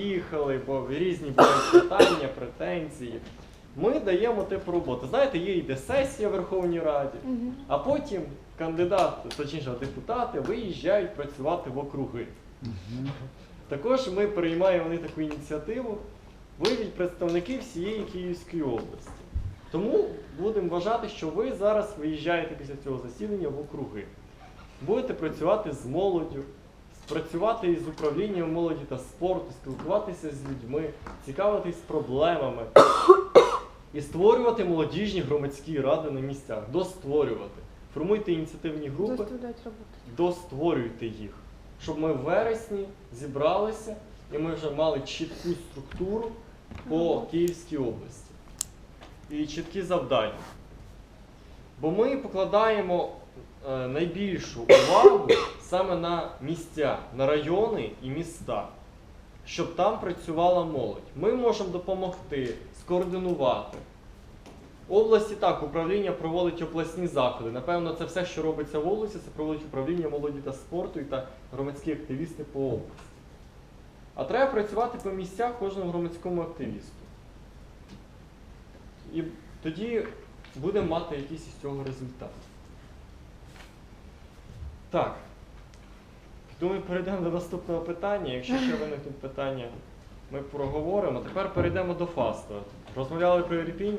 приїхали, бо різні бувають питання, претензії. Ми даємо типу роботи. Знаєте, є йде сесія в Верховній Раді, а потім кандидати, точніше депутати, виїжджають працювати в округи. Також ми приймаємо вони таку ініціативу, виявіть представники всієї Київської області. Тому будемо вважати, що ви зараз виїжджаєте після цього засідання в округи. Будете працювати з молоддю, працювати із управлінням молоді та спорту, спілкуватися з людьми, цікавитись проблемами і створювати молодіжні громадські ради на місцях, достворювати. Формуйте ініціативні групи. Достворюйте їх, щоб ми в вересні зібралися і ми вже мали чітку структуру по Київській області. І чіткі завдання. Бо ми покладаємо найбільшу увагу саме на місця, на райони і міста, щоб там працювала молодь. Ми можемо допомогти, скоординувати. Області так, управління проводить обласні заходи. Напевно, це все, що робиться в області, це проводить управління молоді та спорту і та громадські активісти по області. А треба працювати по місцях кожному громадському активісту. І тоді будемо мати якийсь із цього результат. Так. Думаю, перейдемо до наступного питання. Якщо ще виникнуть питання, ми проговоримо. Тепер перейдемо до фасту. Розмовляли про Ірпінь,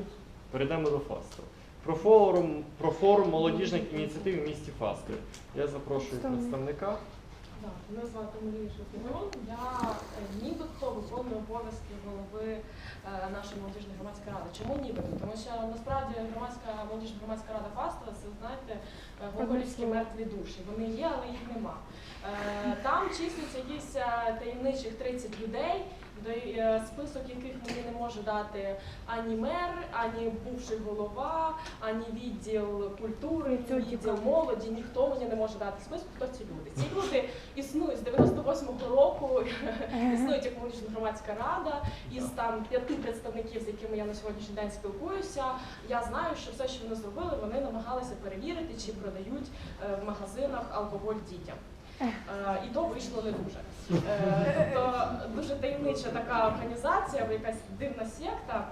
перейдемо до фасту. Про форум, про форум молодіжних ініціатив в місті Фастові. Я запрошую Представник. представника. Так, Мене звати Марія Шухімон. Я е, нібито виконую обов'язки голови е, нашої молодіжної громадської ради. Чому нібито? Тому що насправді громадська молодіжна громадська рада Фастова, це гоголівські мертві душі. Вони є, але їх нема. Е, Там числиться якісь е, таємничих 30 людей, список яких мені не може дати ані мер, ані бувший голова, ані відділ культури, Це відділ молоді. Ніхто мені не може дати список, хто ці люди. Ці люди існують з 98-го року, існують як молодіжна громадська рада із там п'яти представників, з якими я на сьогоднішній день спілкуюся. Я знаю, що все, що вони зробили, вони намагалися перевірити, чи продають е, в магазинах алкоголь дітям. Е, І то вийшло не дуже. Е, Тобто дуже таємнича така організація, якась дивна секта.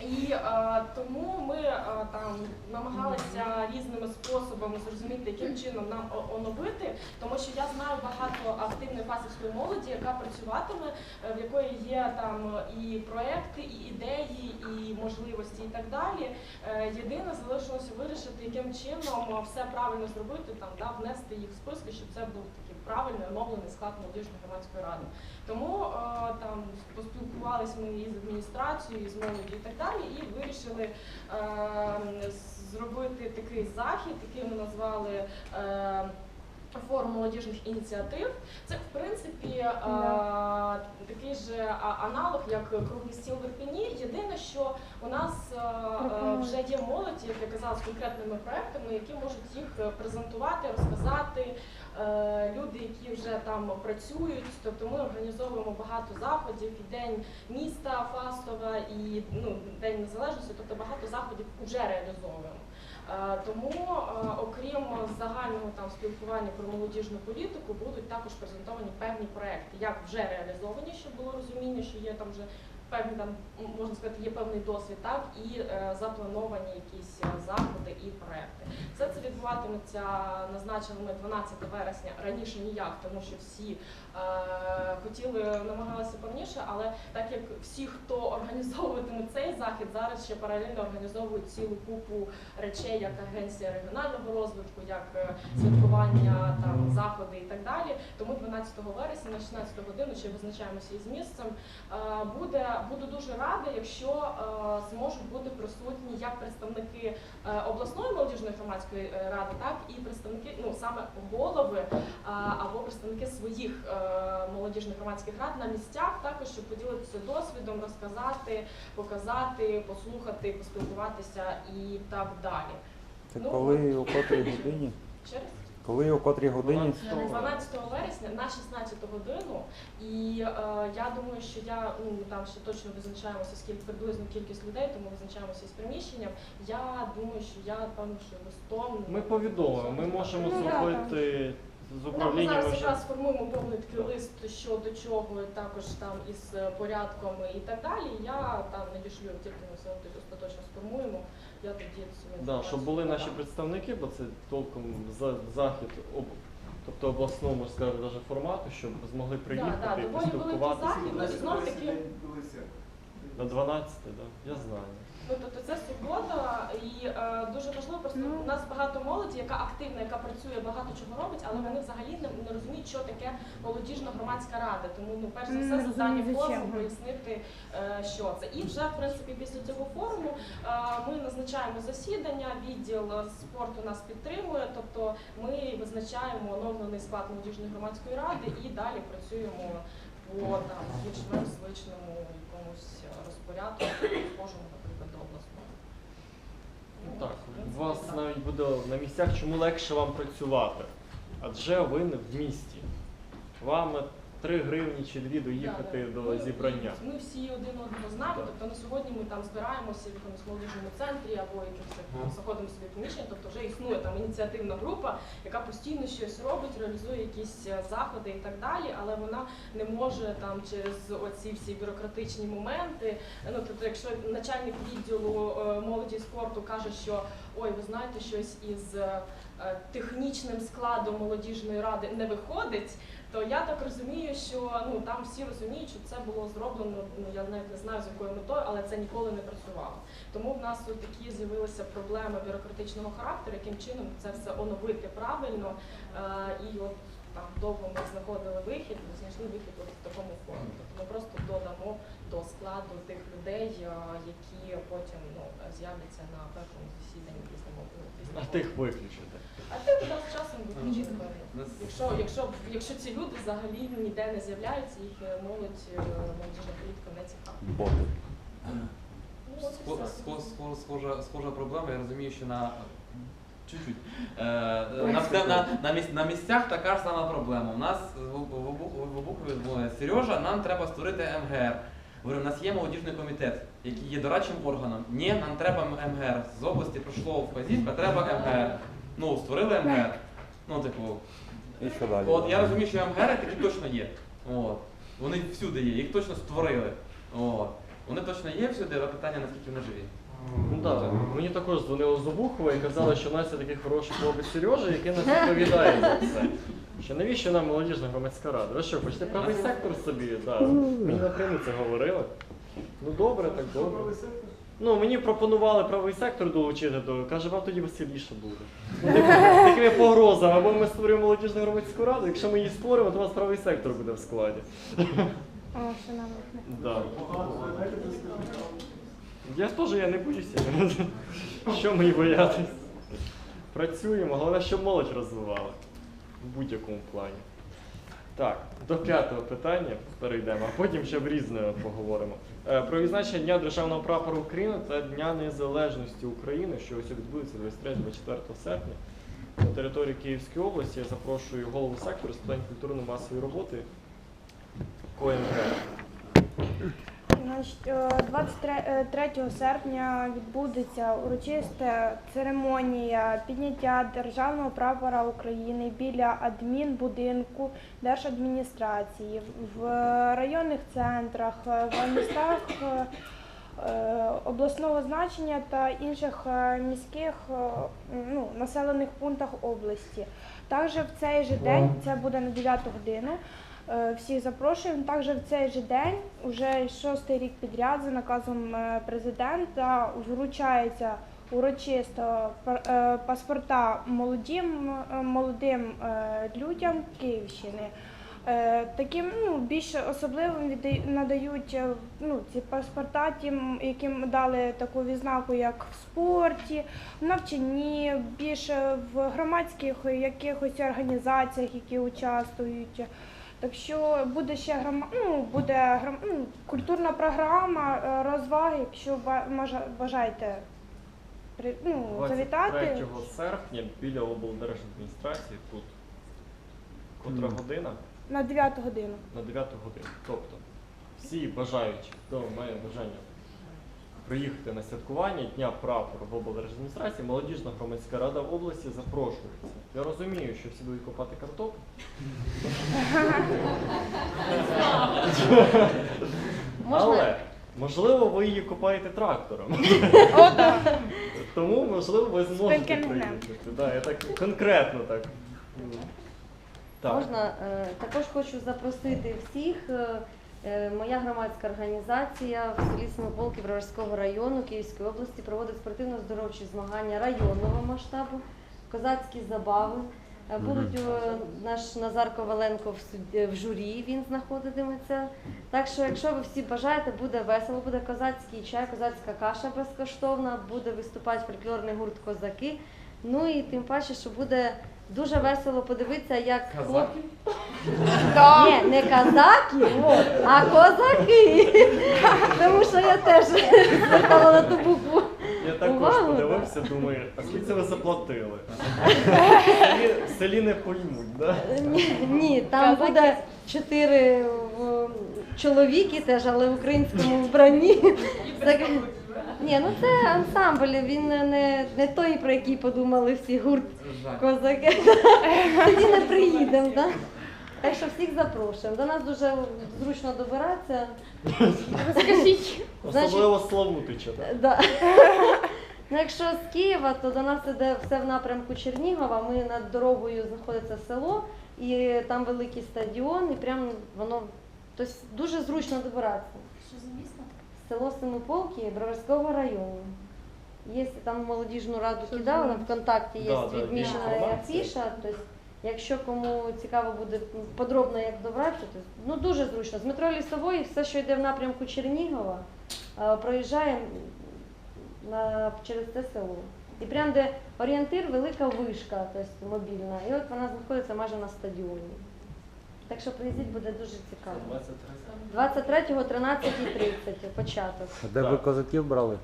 І е, тому ми е, там намагалися різними способами зрозуміти, яким чином нам оновити, тому що я знаю багато активної фасівської молоді, яка працюватиме, е, в якої є там і проекти, і ідеї, і можливості, і так далі. Е, Єдине залишилося вирішити, яким чином все правильно зробити, там да, внести їх в списки, щоб це був такий правильний оновлений склад молодіжної громадської ради. Тому е, там поспілкувалися ми із адміністрацією, і з молоді і так далі, і вирішили е, зробити такий захід, який ми назвали. Форум молодіжних ініціатив. Це в принципі е, такий же аналог, як круглий стіл в Ірпені. Єдине, що у нас е, е, вже є молодь, як я казала, з конкретними проектами, які можуть їх презентувати, розказати. Люди, які вже там працюють, тобто ми організовуємо багато заходів, і день міста Фастова, і ну, День Незалежності, тобто багато заходів вже реалізовуємо. Е, Тому, е, окрім загального там спілкування про молодіжну політику, будуть також презентовані певні проекти, як вже реалізовані, щоб було розуміння, що є там вже певні там можна сказати, є певний досвід, так і е, заплановані якісь е, заходи і проекти. Все це відбуватиметься, назначили ми 12 вересня раніше ніяк, тому що всі е, хотіли, намагалися повніше, але так як всі, хто організовуватиме цей захід, зараз ще паралельно організовують цілу купу речей, як агенція регіонального розвитку, як е, святкування там заходи і так далі. Тому 12 вересня на 16 годину ще визначаємося із місцем. Е, Буде буду дуже рада, якщо е, зможуть бути присутні як представники е, обласної молодіжної громадської е, ради, так і представники, ну саме голови або представники своїх молодіжних громадських рад на місцях, також щоб поділитися досвідом, розказати, показати, послухати, поспілкуватися і так далі. Це Ну, коли у котрій годині? Ще раз? Коли у котрій годині? 12 12 вересня на 16 годину, і е, я думаю, що я ну там ще точно визначаємося, скільки приблизно кількість людей, тому визначаємося із приміщенням. Я думаю, що я певно, що листом Ми повідомимо, ми можемо Ну, да, зробити з Ну, Ми зараз вже. якраз формуємо повний такий лист, що до чого, також там із е, порядками і так далі. Я там надішлю, тільки ми все остаточно сформуємо, я тоді Да, щоб були наші представники, бо це толком за захід об, тобто обласного, можна сказати, даже формату, щоб змогли приїхати да, і доволі великий поспілкуватися. захід. Ну, знову таки, На 12, да? Я знаю. Ну, тобто це субота, і е, дуже важливо просто Ну. у нас багато молоді, яка активна, яка працює, багато чого робить, але вони взагалі не, не розуміють, що таке молодіжна громадська рада. Тому ну перш за все завдання форуму пояснити, е, що це. І вже в принципі після цього форуму е, ми назначаємо засідання. Відділ спорту нас підтримує, тобто ми визначаємо оновлений склад молодіжної громадської ради і далі працюємо по там більш-менш звичному якомусь розпорядку, схожому, наприклад, до обласного. Ну, Ну, Так, у вас так. навіть буде на місцях, чому легше вам працювати? Адже ви не в місті. Вам 3 гривні чи 2 доїхати Да, да. до Ми- зібрання. Ми всі один одного знаємо, Так. тобто на сьогодні ми там збираємося в якомусь молодіжному центрі або якимось заходимо собі в приміщення, тобто вже існує там ініціативна група, яка постійно щось робить, реалізує якісь е, заходи і так далі, але вона не може там через оці всі бюрократичні моменти. Ну тобто, якщо начальник відділу е, молоді і спорту каже, що ой, ви знаєте, щось із е, е, технічним складом молодіжної ради не виходить. То я так розумію, що ну там всі розуміють, що це було зроблено. Ну я навіть не знаю з якою метою, але це ніколи не працювало. Тому в нас тут такі з'явилися проблеми бюрократичного характеру, яким чином це все оновити правильно. Е, і от там довго ми знаходили вихід, ми знайшли вихід от в такому формі. Тобто ми просто додамо до складу тих людей, які потім ну з'являться на першому засіданні після після А тих виключити. а ти туди з часом виключити певно. Якщо, якщо, якщо ці люди взагалі ніде не з'являються, їх е, молодь е, молодіжна політика не цікава. Боти. Ну, Схожа, схожа проблема, я розумію, що на чуть-чуть. Е, на, на, на, місцях така ж сама проблема. У нас в Обу- в Обу- Обухові дзвонить, Сережа, нам треба створити МГР. Говорю, у нас є молодіжний комітет, який є дорадчим органом. Ні, нам треба МГР. З області прийшло вказівка, треба МГР. Ну, створили МГР. Ну, типу, І що далі? От я розумію, що МГР такі точно є. От. Вони всюди є, їх точно створили. От. Вони точно є всюди, але питання наскільки вони живі. Ну да. Мені також дзвонили з Обухова і казали, що у нас є такий хороший хлопець Сережа, який нас відповідає за це. Що навіщо нам молодіжна громадська рада? Ви що, хочете правий сектор собі? Да. Мені напряму це говорили. Ну добре, так добре. Ну, мені пропонували правий сектор долучити, то каже, вам тоді веселіше буде. Ну, такими- Такими погрозами, або ми створюємо молодіжну громадську раду, якщо ми її створимо, то у вас правий сектор буде в складі. О, що нам Да. Я теж я не боюся. Що мені боятись? Працюємо, головне, щоб молодь розвивала в будь-якому плані. Так, до п'ятого питання перейдемо, а потім ще в різне поговоримо. Е, Про відзначення Дня Державного прапора України та Дня Незалежності України, що ось відбудеться 23-24 серпня на території Київської області. Я запрошую голову сектору з питань культурно-масової роботи КОНГ. Значить, е, 23 серпня відбудеться урочиста церемонія підняття державного прапора України біля адмінбудинку держадміністрації в районних центрах, е, в містах е, е, обласного значення та інших е, міських е, ну, населених пунктах області. Також в цей же день, це буде на 9 годину, Е, Всіх запрошуємо. Також в цей же день, уже шостий рік підряд, за наказом е, президента, вручається урочисто е, паспорта молодим, е, молодим е, людям Київщини. Е, Таким ну, більш особливим надають е, ну, ці паспорта тим, яким дали таку відзнаку, як в спорті, в навчанні, більше в громадських якихось організаціях, які участвують. Так що буде ще грама... ну, буде грам... ну, культурна програма, е, розваги, якщо ба- бажаєте при... ну, завітати. 3 серпня біля облдержадміністрації тут. Котра година? На 9 годину. На 9 годину. Тобто всі бажаючі, хто має бажання приїхати на святкування Дня прапору в облдержадміністрації, молодіжна громадська рада області запрошується. Я розумію, що всі будуть копати картоплю. Але можливо ви її копаєте трактором. Тому, можливо, ви зможете приїхати. Да, я так конкретно так. Так. Можна е, також хочу запросити всіх. Е, Моя громадська організація в селі Семиполки Броварського району Київської області проводить спортивно-здоровчі змагання районного масштабу, козацькі забави. Е, Будуть е, наш Назар Коваленко в журі, він знаходитиметься. Так що, якщо ви всі бажаєте, буде весело, буде козацький чай, козацька каша безкоштовна, буде виступати фольклорний гурт Козаки. Ну і тим паче, що буде дуже весело подивитися, як хлопці. Ні, не казаки, а козаки. Тому що я теж звертала на ту букву. Я також Увагу, подивився, думаю, а скільки це ви заплатили? В селі, в селі не поймуть, да? Ні, ні, там Казаки. буде чотири чоловіки теж, але в українському вбранні. Так, ні, ну це ансамбль, він не, не той, про який подумали всі гурт козаки. Тоді не приїдемо, так? Так що всіх запрошуємо. До нас дуже зручно добиратися. Розкажіть. Особливо Славутича, так? Да. Ну, якщо з Києва, то до нас іде все в напрямку Чернігова. Ми над дорогою знаходиться село, і там великий стадіон, і прям воно тобто дуже зручно добиратися. Що за місто? Село Семиполки Броварського району. Є там молодіжну раду за- ВКонтакті є Да, да, відмічена інформація. афіша. Тобто, якщо кому цікаво буде подробно як добратися, то ну дуже зручно. З метро Лісової все, що йде в напрямку Чернігова, е, проїжджає на, через це село. І прям де орієнтир велика вишка, тобто мобільна. І от вона знаходиться майже на стадіоні. Так що приїздіть буде дуже цікаво. 23-го 13.30 початок. А де ви козаків брали?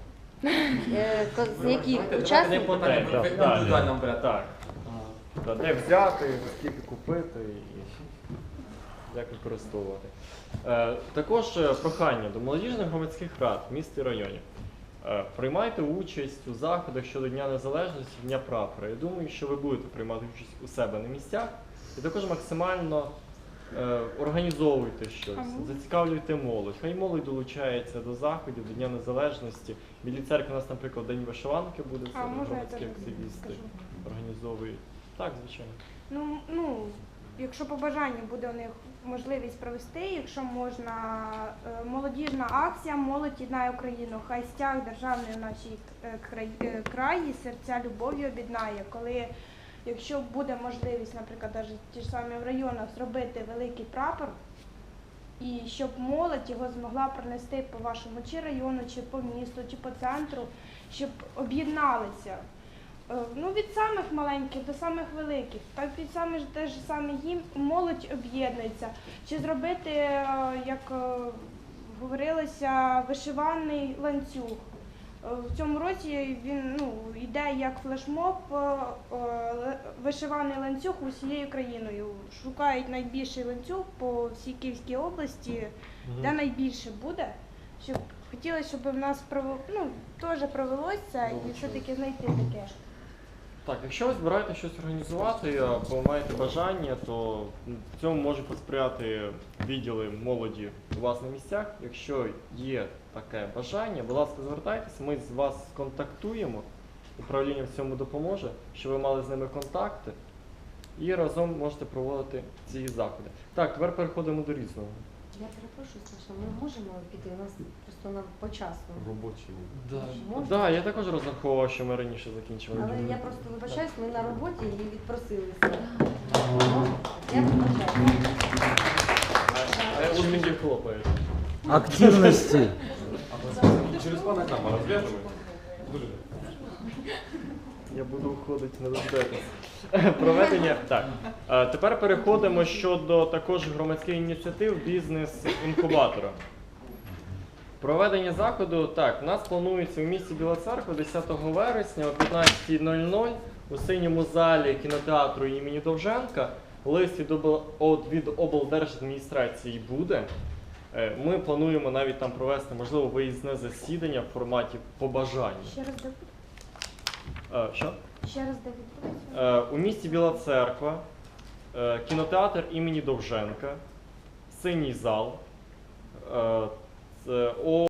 Е, ко- З яких Не учасників? по Питання так, в так, так, індивідуальному порядку. так. Да, Де взяти, скільки купити і як використовувати. Е, також е, прохання до молодіжних громадських рад міст і районів. Е, приймайте участь у заходах щодо Дня Незалежності, Дня прапора. Я думаю, що ви будете приймати участь у себе на місцях і також максимально організовуйте щось, зацікавлюйте молодь. Хай молодь долучається до заходів, до Дня Незалежності. Біля церкви у нас, наприклад, День вишиванки буде, це громадські активісти організовують. Так, звичайно. Ну, ну, якщо по бажанню буде у них можливість провести, якщо можна, е, молодіжна акція Молодь єднає Україну. Хай стяг державний в нашій е, е, краї серця любов'ю об'єднає. Коли, якщо буде можливість, наприклад, навіть ті ж самі в районах зробити великий прапор, і щоб молодь його змогла пронести по вашому чи району, чи по місту, чи по центру, щоб об'єдналися. Е, Ну, від самих маленьких до самих великих, так від самих теж саме їм молодь об'єднується. Чи зробити, е, як е, говорилося, вишиваний ланцюг. В цьому році він ну, йде як флешмоб, е, е, вишиваний ланцюг усією країною. Шукають найбільший ланцюг по всій Київській області, де найбільше буде. Щоб хотілося, щоб в нас прово- ну, теж провелося і все-таки знайти таке. Так, якщо ви збираєте щось організувати або маєте бажання, то в цьому можуть посприяти відділи молоді у вас на місцях. Якщо є таке бажання, будь ласка, звертайтеся, ми з вас сконтактуємо, управління в цьому допоможе, щоб ви мали з ними контакти і разом можете проводити ці заходи. Так, тепер переходимо до різного. Я перепрошую, Саша, ми можемо піти? У нас просто на по часу. Робочий. Да. Можна? Так, я також розраховував, що ми раніше закінчили. Але я просто вибачаюсь, ми на роботі і відпросилися. Я вибачаюсь. А я успіхи хлопаєш. Активності. Через пана Кама розв'яжемо. Дуже. Я буду уходити не дождетесь. Проведення. Так. Е, Тепер переходимо щодо також громадських ініціатив бізнес-інкубатора. Проведення заходу так, у нас планується у місті Біла Церква 10 вересня о 15.00 у синьому залі кінотеатру імені Довженка. Лист від, обл... от- від облдержадміністрації буде. Е, Ми плануємо навіть там провести, можливо, виїзне засідання в форматі побажання. Ще раз Е, Що? Ще раз де? Е, У місті Біла Церква, е, кінотеатр імені Довженка, синій зал. е, це